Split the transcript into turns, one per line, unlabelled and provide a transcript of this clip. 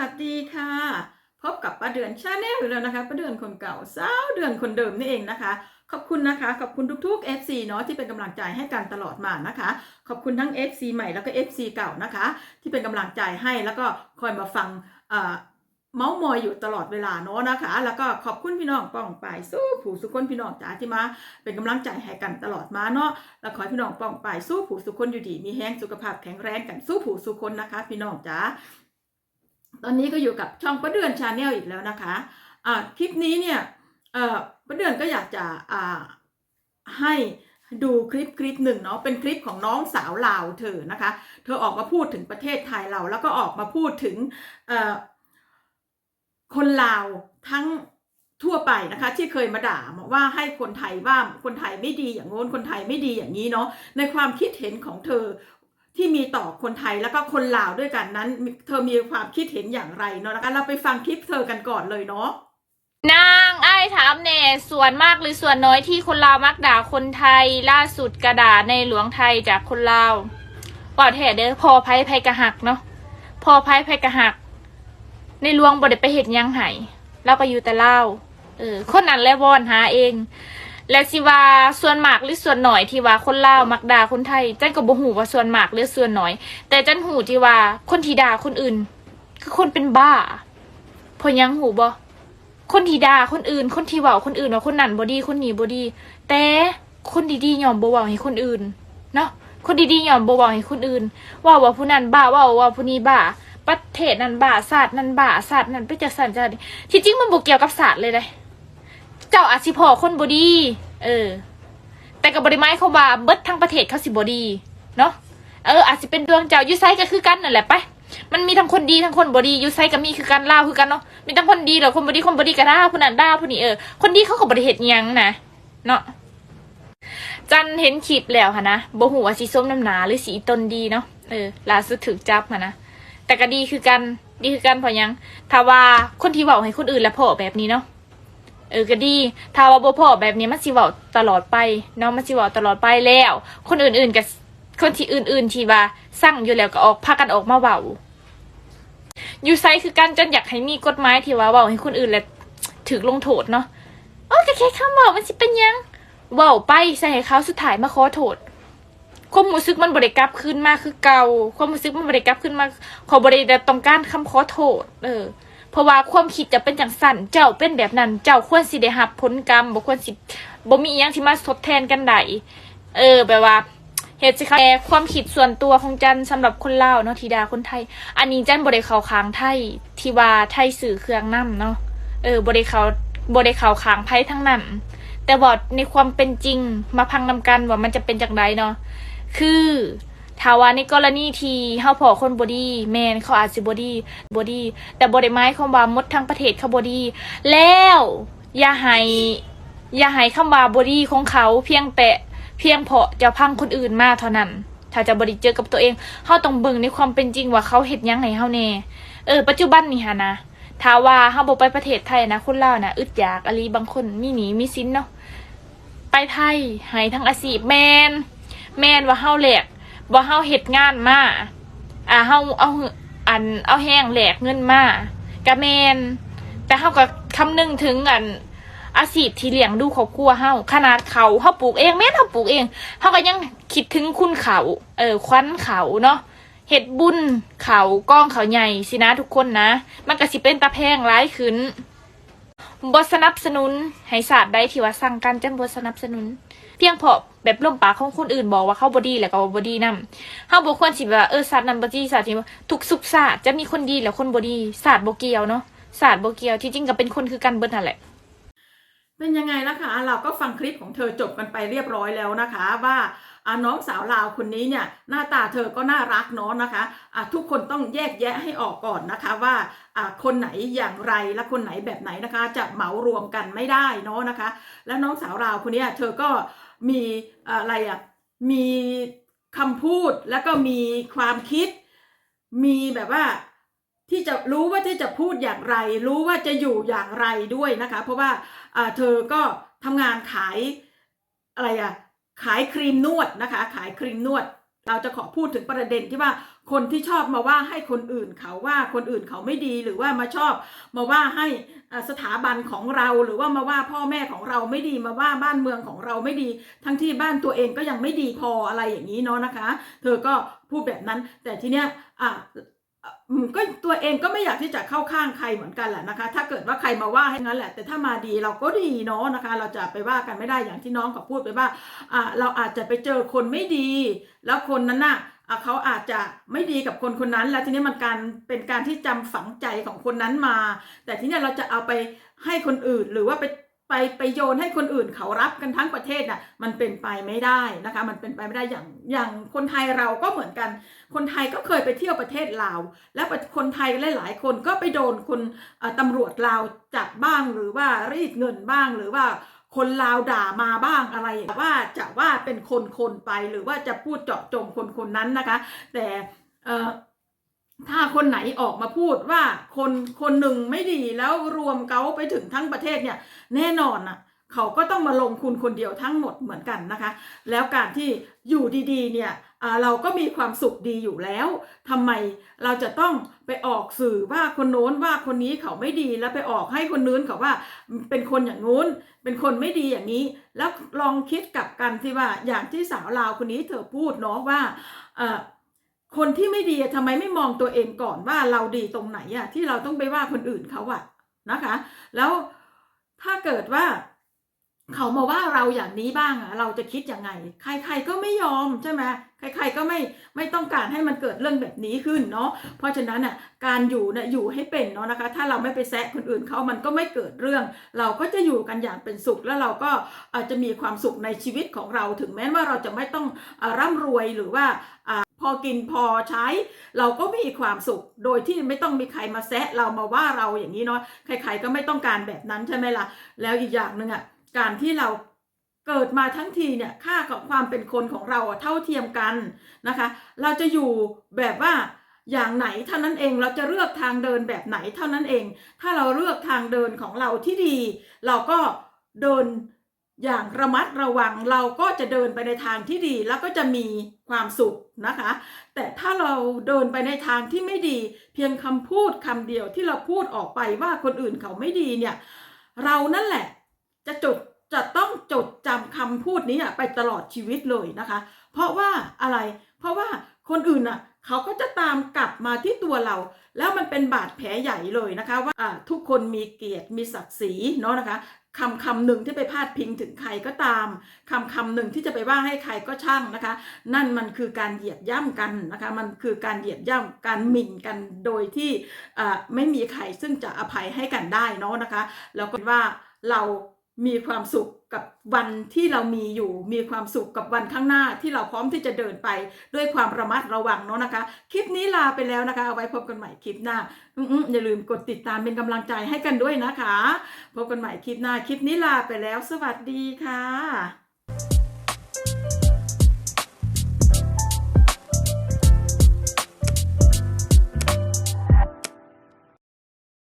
วัสดีค่ะ พบกับป้าเดือนชาแนลอยู่แล้วนะคะป้าเดือนคนเก่าสาวเดือนคนเดิมนี่เองนะคะ ขอบคุณนะคะ ขอบคุณทุกๆ FC เนาะที่เป็นกำลังใจให้กันตลอดมานะคะ ขอบคุณทั้ง FC ใหม่แล้วก็ FC เก่านะคะ ที่เป็นกำลังใจให้แล้วก็คอยมาฟังเมาส์มอยอยู่ตลอดเวลาเนาะนะคะ แล้วก็ขอบคุณพี่น้องป้องปายสู้ผู้สุคนพี่น้องจ๋าที่มาเป็นกำลังใจให้กันตลอดมาเนาะแล้วขอพี่น้องป้องปายสู้ผู้สุคนอยู่ดีมีแห้งสุขภาพแข็งแรงกันสู้ผู้สุคนนะคะ พี่น้องจ๋า ตอนนี้ก็อยู่กับช่องประเดือนชาแนลอีกแล้วนะคะอ่าคลิปนี้เนี่ยเอ่อประเดือนก็อยากจะอ่าให้ดูคลิปคลิปหนึ่งเนาะเป็นคลิปของน้องสาวลาวเธอนะคะ เธอออกมาพูดถึงประเทศไทยเรา แล้วก็ออกมาพูดถึงเอ่อคนลาวทั้งทั่วไปนะคะที่เคยมาด่าว่าให้คนไทยว่าคนไทยไม่ดีอย่างโน้นคนไทยไม่ดีอย่างนี้เนาะในความคิดเห็นของเธอ ที่มีต่อคนไทยแล้วก็คนลาวด้วยกันนั้น เธอมีความคิดเห็นอย่างไรเนาะนะคะเราไปฟังคลิปเธอกันก่อนเลยเนาะ
นางไอ้ถามแน่ส่วนมากหรือส่วนน้อยที่คนลาวมักด่าคนไทยล่าสุดกระดาในหลวงไทยจากคนลาวปอดแท้เด้อพอไพ่ไพ่กระหักเนาะพอไพ่ไพ่กระหัก ในหลวงบ่ได้ไปเห็นยังไห้เราก็อยู่แต่เล่าเออคนนั้นและวอนหาเอง และสิว่าส่วนมากหรือส่วนหน่อยที่ว่าคนลาวมักด่าคนไทยจันก็บ่หูว่าส่วนมากหรือส่วนน้อย แต่จันหูที่ว่าคนที่ด่าคนอื่น คือคนเป็นบ้าพอยังหูบ่คนที่ด่าคนอื่น คนที่เว้าคนอื่นว่าคนนั้นบ่ดีคนนี้บ่ดี แต่คนดีๆยอมบ่เว้าให้คนอื่นเนาะคนดีๆยอมบ่เว้าให้คนอื่น ว่าว่าผู้นั้นบ้าว่าว่าผู้นี้บ้าประเทศนั้นบ้าศาสตร์นั้นบ้าศาสตร์นั้นไปจักสันจังซี่ที่จริงมันบ่เกี่ยวกับศาสตร์เลยเลย เจ้าอาจสิพอคนบ่ดีเออ แต่ก็บ่ได้หมายควาว่าเบิดทั้งประเทศเขาสิบ่ดีเนาะเอออาจสิเป็นดวงเจ้ายูไสก็คือกันนั่นแหละไปมันมีทั้งคนดีทั้งคนบอดียู่ไซก็มีคือกันล่าคือกันเนาะมีทั้งคนดีแล้วคนบอดีคนบอดีก็ด่าผู้นั้นด่าผู้นี้เออคนดีเขาก็บริเหตุยังนะเนาะจันเห็นคลิปแล้วค่ะนะบหูว่าสีส้มน้ำหนาหรือสีตนดีเนาะเออล่าสุดถึกจับค่ะนะแต่ก็ดีคือกันดีคือกันพราะหยังถ้าว่าคนที่เว้าให้คนอื่นและพ่อแบบนี้เนาะ เออก็ดี ถ้าว่าบ่พ่อแบบนี้มันสิเว้าตลอดไปเนาะมันสิเว้าตลอดไปแล้ว คนอื่นๆก็คนที่อื่น ๆ ที่ว่าสั่งอยู่แล้วก็ออกพากันออกมาเว้าอยู่ไซคือการจนอยากให้มีกฎหมายที่ว่าเว้าให้คนอื่นและถือลงโทษเนาะโอ้ก็แค่คำเว้ามันสิเป็นยังเว้าไปใส่ให้เขาสุดท้ายมาขอโทษความรู้สึกมันบริกลับขึ้นมาคือเก่าความรู้สึกมันบริกลับขึ้นมาขอบริได้ต้องการคำขอโทษ เออ เพราะว่าความคิดจะเป็นจังสั่นเจ้าเป็นแบบนั้น เจ้าควรสิได้รับผลกรรมบ่ควรสิบ่มีอหยังที่มาทดแทนกันได้เออแบบว่าเหตุสิคะแต่ความคิดส่วนตัวของจันสำหรับคนเล่าเนาะทีดาคนไทย อันนี้จันบริเขาค้างไทยทีวาไทยสื่อเครื่องน้ำเนาะเออบริเขาบริเขาค้างไพ่ทั้งนั้น แต่บอดในความเป็นจริงมาพังนำกันว่ามันจะเป็นจากใดเนาะคือ ถ้าว่าในกรณีที่เฮาพอคนบอดีแมนเขาอาจสิบอดีบอดีแต่บริไม้คำว่ามดทั้งประเทศเขาบอดีแล้วอย่าให้อย่าให้คำว่าบอดีของเขาเพียงแต่เพียงเพาะจะพังคนอื่นมากเท่านั้น ถ้าจะบริเจอกับตัวเองเฮาต้องเบิ่งในความเป็นจริงว่าเขาเฮ็ดยังให้เฮาแน่เออปัจจุบันนี่ฮะนะถ้าว่าเฮาบ่ไปประเทศไทยนะคนลานะอึดอยากอลีบางคนมีหนีมีสินเนาะไปไทยให้ทั้งอาชีพแมนแมนว่าเฮาแหลก ว่าเฮาเฮ็ดงานมาอ่าเฮาเอาอันเอาแห้งแหลกเงินมากะแมนแต่เฮาก็คำนึงถึงอันอาชีพที่เลี้ยงดูครอบครัวเฮาขนาดเขาเฮาปลูกเองแม่นเฮาปลูกเองเฮาก็ยังคิดถึงคุณเขา เออควันเขาเนาะเฮ็ดบุญเขาก้องเขาใหญ่สินะทุกคนนะ มันก็สิเป็นตาแพงร้ายขึ้นบ่สนับสนุนให้ศาสตร์ใดที่ว่าสั่งกันจังบ่สนับสนุน เพียงเพราะแบบลมปากของคนอื่นบอกว่าเข้าบ่ดีแล้วก็บ่ดีนํเฮาบ่ควรสิแบว่าเออศาสตร์นั้นบ่ดีศาสตร์นี้บ่ทุกสุขศาสตร์จะมีคนดีแล้วคนบ่ดีศาสตร์บ่เกี่ยวเนาะศาสตร์บ่เกี่ยวที่จริงก็เป็นคนคือกันเบิดนั่นแหละ
เป็นยังไงล่ะคะ เราก็ฟังคลิปของเธอจบกันไปเรียบร้อยแล้วนะคะ ว่าน้องสาวลาวคนนี้เนี่ยหน้าตาเธอก็น่ารักเนาะนะคะอ่าทุกคนต้องแยกแยะให้ออกก่อนนะคะว่าคนไหนอย่างไรและคนไหนแบบไหนนะคะ จะเหมารวมกันไม่ได้เนาะนะคะ แล้วน้องสาวลาวคนนี้เธอก็ มีอะไรอะมีคำพูดแล้วก็มีความคิด มีแบบว่าที่จะรู้ว่าที่จะพูดอย่างไร รู้ว่าจะอยู่อย่างไรด้วยนะคะ เพราะว่าเธอก็ทำงานขายอะไรอะขายครีมนวดนะคะ ขายครีมนวด เราจะขอพูดถึงประเด็นที่ว่าคนที่ชอบมาว่าให้คนอื่นเขาว่าคนอื่นเขาไม่ดีหรือว่ามาชอบมาว่าให้สถาบันของเราหรือว่ามาว่าพ่อแม่ของเราไม่ดีมาว่าบ้านเมืองของเราไม่ดี ทั้งที่บ้านตัวเองก็ยังไม่ดีพออะไรอย่างนี้เนาะนะคะ เธอก็พูดแบบนั้น แต่ทีเนี้ยอะ ก็ตัวเองก็ไม่อยากที่จะเข้าข้างใครเหมือนกันแหละนะคะ ถ้าเกิดว่าใครมาว่าให้งั้นแหละ แต่ถ้ามาดีเราก็ดีเนาะนะคะ เราจะไปว่ากันไม่ได้อย่างที่น้องเขาพูดไปว่าอ่าเราอาจจะไปเจอคนไม่ดี แล้วคนนั้นน่ะเขาอาจจะไม่ดีกับคนคนนั้น แล้วทีนี้มันการเป็นการที่จำฝังใจของคนนั้นมา แต่ทีนี้เราจะเอาไปให้คนอื่นหรือว่าไป ไปไปโยนให้คนอื่นเขารับกันทั้งประเทศน่ะมันเป็นไปไม่ได้นะคะ มันเป็นไปไม่ได้อย่างอย่างคนไทยเราก็เหมือนกัน คนไทยก็เคยไปเที่ยวประเทศลาว แล้วคนไทยหลายๆ คนก็ไปโดนคนตำรวจลาวจับบ้างหรือว่ารีดเงินบ้างหรือว่าคนลาวด่ามาบ้างอะไรว่าจะว่าเป็นคนคนไปหรือว่าจะพูดเจาะจงคนคนนั้นนะคะ แต่เออ ถ้าคนไหนออกมาพูดว่าคนคนหนึ่งไม่ดีแล้วรวมเขาไปถึงทั้งประเทศเนี่ยแน่นอนน่ะเขาก็ต้องมาลงคุณคนเดียวทั้งหมดเหมือนกันนะคะ แล้วการที่อยู่ดีๆเนี่ยเราก็มีความสุขดีอยู่แล้วทำไมเราจะต้องไปออกสื่อว่าคนโน้นว่าคนนี้เขาไม่ดีแล้วไปออกให้คนนู้นเขาว่าเป็นคนอย่างนู้น เป็นคนไม่ดีอย่างนี้ แล้วลองคิดกับกันที่ว่าอย่างที่สาวลาวคนนี้เธอพูดเนาะว่า คนที่ไม่ดีทำไมไม่มองตัวเองก่อนว่าเราดีตรงไหนอะที่เราต้องไปว่าคนอื่นเขาอะนะคะ แล้วถ้าเกิดว่า เขามาว่าเราอย่างนี้บ้างอะเราจะคิดยังไง ใครๆก็ไม่ยอมใช่ไหมใครๆก็ไม่ไม่ต้องการให้มันเกิดเรื่องแบบนี้ขึ้นเนาะเพราะฉะนั้นอะการอยู่เนี่ยอยู่ให้เป็นเนาะนะคะ ถ้าเราไม่ไปแซะคนอื่นเขามันก็ไม่เกิดเรื่อง เราก็จะอยู่กันอย่างเป็นสุขแล้วเราก็อาจจะมีความสุขในชีวิตของเราถึงแม้ว่าเราจะไม่ต้องอร่ำรวยหรือว่าอาพอกินพอใช้ เราก็มีความสุขโดยที่ไม่ต้องมีใครมาแซะเรามาว่าเราอย่างนี้เนาะใครๆก็ไม่ต้องการแบบนั้นใช่ไหมล่ะ แล้วอีกอย่างหนึ่งอะ การที่เราเกิดมาทั้งทีเนี่ยค่าของความเป็นคนของเราเท่าเทียมกันนะคะ เราจะอยู่แบบว่าอย่างไหนเท่านั้นเองเราจะเลือกทางเดินแบบไหนเท่านั้นเอง ถ้าเราเลือกทางเดินของเราที่ดี เราก็เดินอย่างระมัดระวังเราก็จะเดินไปในทางที่ดีแล้วก็จะมีความสุขนะคะ แต่ถ้าเราเดินไปในทางที่ไม่ดี เพียงคำพูดคำเดียวที่เราพูดออกไปว่าคนอื่นเขาไม่ดีเนี่ย เรานั่นแหละ จะจดจะต้องจดจำคำพูดนี้อะไปตลอดชีวิตเลยนะคะ เพราะว่าอะไร เพราะว่าคนอื่นน่ะเขาก็จะตามกลับมาที่ตัวเรา แล้วมันเป็นบาดแผลใหญ่เลยนะคะ ว่าทุกคนมีเกียรติมีศักดิ์ศรีเนาะนะคะคำคำหนึ่งที่ไปพาดพิงถึงใครก็ตามคำคำหนึ่งที่จะไปว่าให้ใครก็ช่างนะคะ นั่นมันคือการเหยียดย่ำกันนะคะ มันคือการเหยียดย่ำการหมิ่นกันโดยที่ไม่มีใครซึ่งจะอภัยให้กันได้เนาะนะคะ แล้วก็ว่าเรา มีความสุขกับวันที่เรามีอยู่ มีความสุขกับวันข้างหน้าที่เราพร้อมที่จะเดินไปด้วยความระมัดระวังเนาะนะคะ คลิปนี้ลาไปแล้วนะคะเอาไว้พบกันใหม่คลิปหน้าอืมๆอย่าลืมกดติดตามเป็นกำลังใจให้กันด้วยนะคะ พบกันใหม่คลิปหน้า คลิปนี้ลาไปแล้ว สวัสดีค่ะ